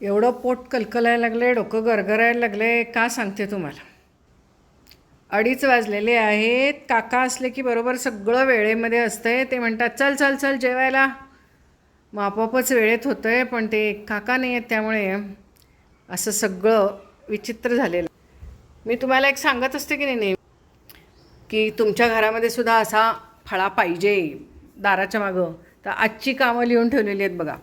एवढं पोट कलकलायला लागले डोकं गरगरायला लागले का सांगते तुम्हाला? अडीच वाजलेले आहेत. काका असले की बरोबर सगळं वेळेमध्ये असतंय. ते म्हणतात चल चल चल जेवायला. मग आपोआपच वेळेत होतं आहे पण ते काका नाही आहेत त्यामुळे असं सगळं विचित्र झालेलं मी तुम्हाला एक सांगत असते की नाही नेहमी? की तुमच्या घरामध्ये सुद्धा असा फळा पाहिजे दाराच्या मागं. तर आजची कामं लिहून ठेवलेली आहेत बघा.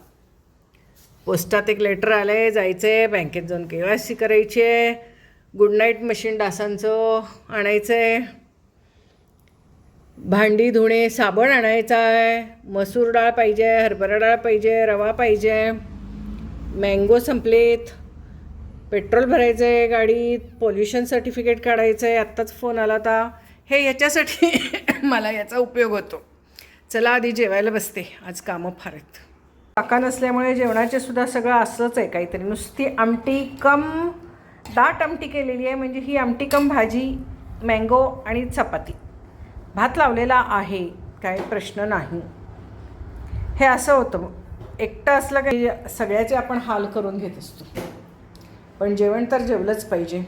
पोस्टात एक लेटर आलं आहे जायचं आहे बँकेत जाऊन के वाय सी करायची आहे. गुड नाईट मशीन डासांचं आणायचं आहे भांडी धुणे साबण आणायचा आहे. मसूर डाळ पाहिजे हरभरा डाळ पाहिजे रवा पाहिजे. मँगो संपलेत. पेट्रोल भरायचं आहे गाडीत. पोल्युशन सर्टिफिकेट काढायचं आहे आत्ताच फोन आला होता. हे याच्यासाठी मला याचा उपयोग होतो. चला आधी जेवायला बसते. आज कामं फार आहेत काका नसल्यामुळे जेवणाचे सुद्धा सगळं असंच आहे काहीतरी. नुसती आमटी कम दाट आमटी केलेली आहे म्हणजे ही आमटी कम भाजी मँगो आणि चपाती. भात लावलेला आहे काही प्रश्न नाही. हे असं होतं. एकटं असलं काही सगळ्याचे आपण हाल करून घेत असतो. पण जेवण तर जेवलंच पाहिजे.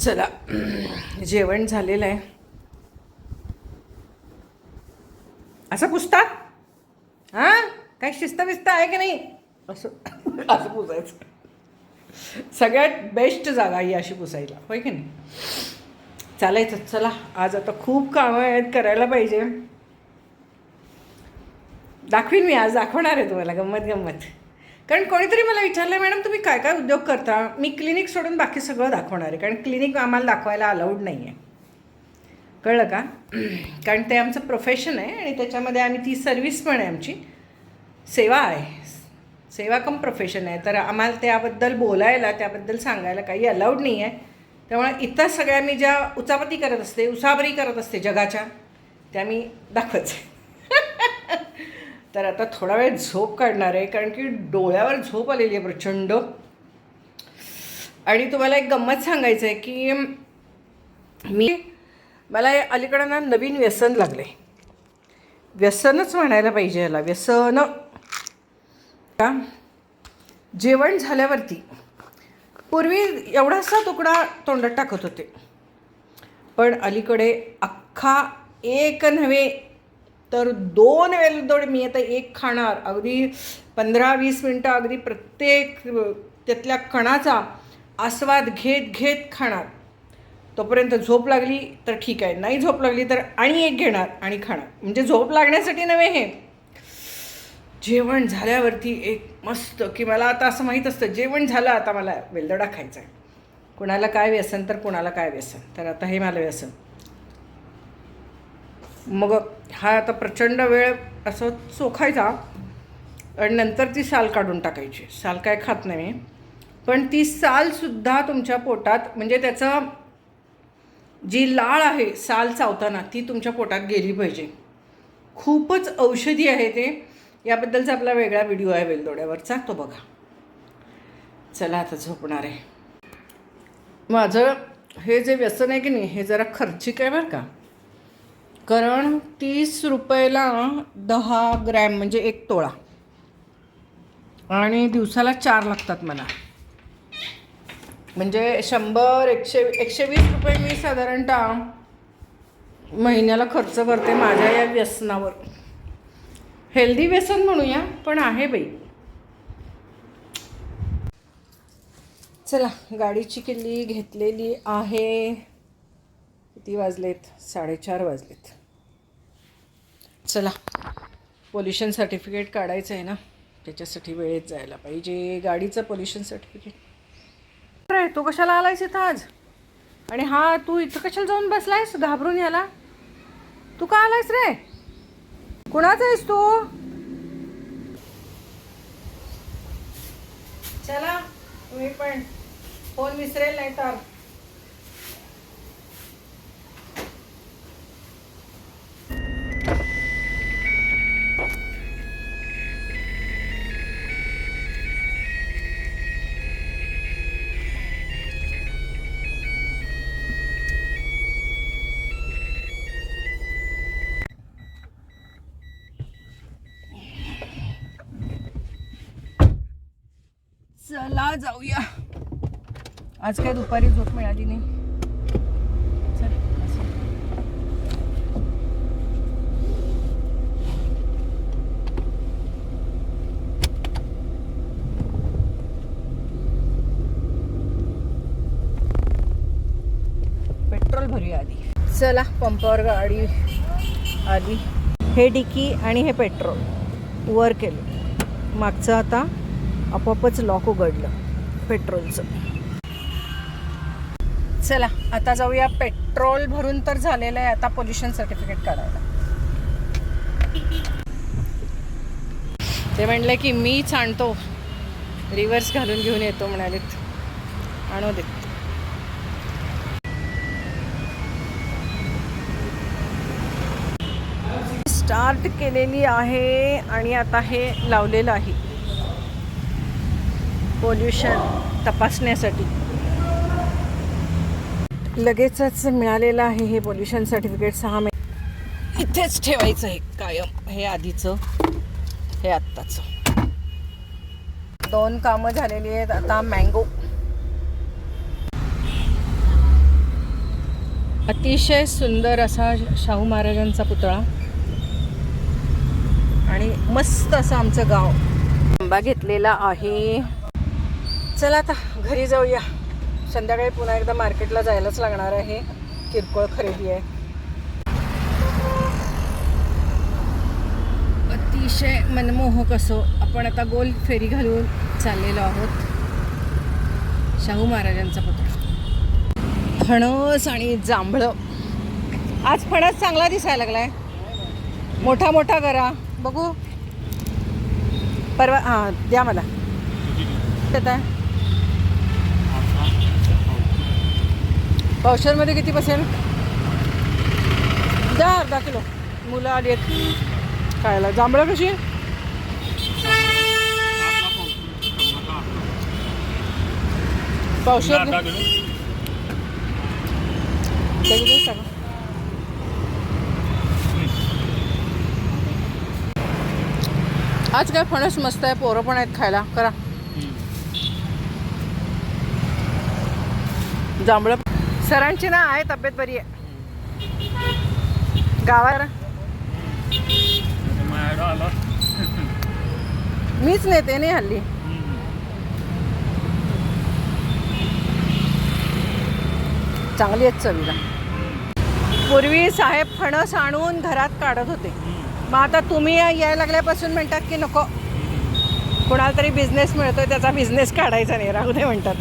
चला जेवण झालेलं आहे. असं पुसतात? हां? काही शिस्तविस्त आहे की नाही? असं असं पुसायचं. सगळ्यात बेस्ट जागा ही अशी पुसायला. होय की नाही? चालायचं. चला आज आता खूप कामं आहेत करायला पाहिजे. दाखवीन मी आज दाखवणार आहे तुम्हाला गंमत गंमत. कारण कोणीतरी मला विचारलं मॅडम तुम्ही काय काय उद्योग करता? मी क्लिनिक सोडून बाकी सगळं दाखवणार आहे. कारण क्लिनिक आम्हाला दाखवायला अलाउड नाही आहे कळलं का? कारण ते आमचं प्रोफेशन आहे आणि त्याच्यामध्ये आम्ही ती सर्विस पण आहे आमची. सेवा आहे. सेवा कम प्रोफेशन आहे. तर आम्हाला त्याबद्दल बोलायला त्याबद्दल सांगायला काही अलाउड नाही आहे. त्यामुळे इतर सगळ्या मी ज्या उचापती करत असते उसाबरी करत असते जगाच्या त्या मी दाखवते. तर आता थोडा वेळ झोप काढणार आहे कारण की डोळ्यावर झोप आलेली आहे प्रचंड. आणि तुम्हाला एक गंमत सांगायचं आहे की मी मला हे अलीकडं ना नवीन व्यसन लागलं. आहे व्यसनच म्हणायला पाहिजे याला. व्यसन. का? जेवण झाल्यावरती. पूर्वी एवढासा तुकडा तोंडात टाकत होते. पण अलीकडे अख्खा एक नव्हे तर दोन वेलदोड मी आता एक खाणार. अगदी पंधरा वीस मिनटं अगदी प्रत्येक त्यातल्या कणाचा आस्वाद घेत घेत खाणार. तोपर्यंत झोप लागली तर ठीक आहे. नाही झोप लागली तर आणि एक घेणार आणि खाणार. म्हणजे झोप लागण्यासाठी नव्हे हे. जेवण झाल्यावरती एक मस्त की मला आता असं माहीत असतं जेवण झालं आता मला वेलदडा खायचा आहे. कुणाला काय व्यसन तर कुणाला काय व्यसन. तर आता हे मला व्यसन. मग हा आता प्रचंड वेळ असं चोखायचा आणि नंतर ती साल काढून टाकायची. साल काय खात नाही मी. पण ती सालसुद्धा तुमच्या पोटात म्हणजे त्याचं जी लाळ आहे साल चावताना ती तुमच्या पोटात गेली पाहिजे. खूपच औषधी आहे ते. याबद्दलचा आपला वेगळा व्हिडिओ आहे वेलदोड्यावरचा. तो बघा. चला आता झोपणार आहे. माझं हे जे व्यसन आहे की नाही हे जरा खर्चिक आहे बरं का. कारण तीस रुपयाला दहा ग्रॅम म्हणजे एक तोळा. आणि दिवसाला चार लागतात मला. म्हणजे शंभर एकशे एकशे वीस रुपये मी साधारणतः महिन्याला खर्च करते माझ्या या व्यसनावर. हेल्दी व्यसन म्हणूया पण आहे बाई. चला गाडीची किल्ली घेतलेली आहे. किती वाजलेत? साडेचार वाजलेत. चला पोल्युशन सर्टिफिकेट काढायचं आहे ना? त्याच्यासाठी वेळेत जायला पाहिजे. गाडीचं पोल्युशन सर्टिफिकेट रे तू कशाला आलायस इथं आज? आणि हा तू इथं कशाला जाऊन बसलायस? घाबरून याला. तू का आलायस रे? कुणाचा आहेस तू? चला तुम्ही पण. फोन विसरेल नाही तर चला जाऊया. आज काय दुपारी झोप मिळाली नाही. चल, पेट्रोल भरूया आधी. चला पंपावर गाडी आली. हे डिकी आणि हे पेट्रोल. वर केलं. मागचं आता आपोआपच लॉक उघडलं पेट्रोलचं. चला आता जाऊया पेट्रोल भरून तर झालेलं आहे आता पोल्युशन सर्टिफिकेट काढायला. ते म्हणले की मीच आणतो. रिव्हर्स घालून घेऊन येतो म्हणालेत. आणू देत स्टार्ट केलेली आहे आणि आता हे लावलेलं आहे. पोल्युशन तपासण्यासाठी. लगेचच मिळालेलं आहे हे पोल्युशन सर्टिफिकेट सहा महिने इथेच ठेवायचं आहे कायम हे आधीचं हे आत्ताचं. दोन कामं झालेली आहेत आता मँगो अतिशय सुंदर असा शाहू महाराजांचा पुतळा. आणि मस्त असं आमचं गाव. आंबा घेतलेला आहे. चला आता घरी जाऊया. संध्याकाळी पुन्हा एकदा मार्केटला जायलाच लागणार आहे. किरकोळ खरेदी आहे. अतिशय मनमोहक असो. आपण आता गोल फेरी घालून चाललेलो आहोत. शाहू महाराजांचा पुतळा. फणस आणि जांभळं. आज फणस चांगला दिसायला लागलाय. मोठा मोठा करा. बघू. परवा हां द्या मला. देत पावशरमध्ये किती बसेल द्या अर्धा किलो. मुलं आली आहेत. खायला. जांभळं कशी? पावशर सांगा. आज काय फणस मस्त आहे पोरं पण आहेत खायला. करा. जांभळं सरांची ना आहे तब्येत बरी आहे. गावावर मीच नेते नाही हल्ली. चांगली आहेत चवीला. पूर्वी साहेब फणस आणून घरात काढत होते. मग आता तुम्ही यायला लागल्यापासून म्हणतात की नको. कोणाला तरी बिझनेस मिळतोय त्याचा बिझनेस काढायचा नाही राहू दे म्हणतात.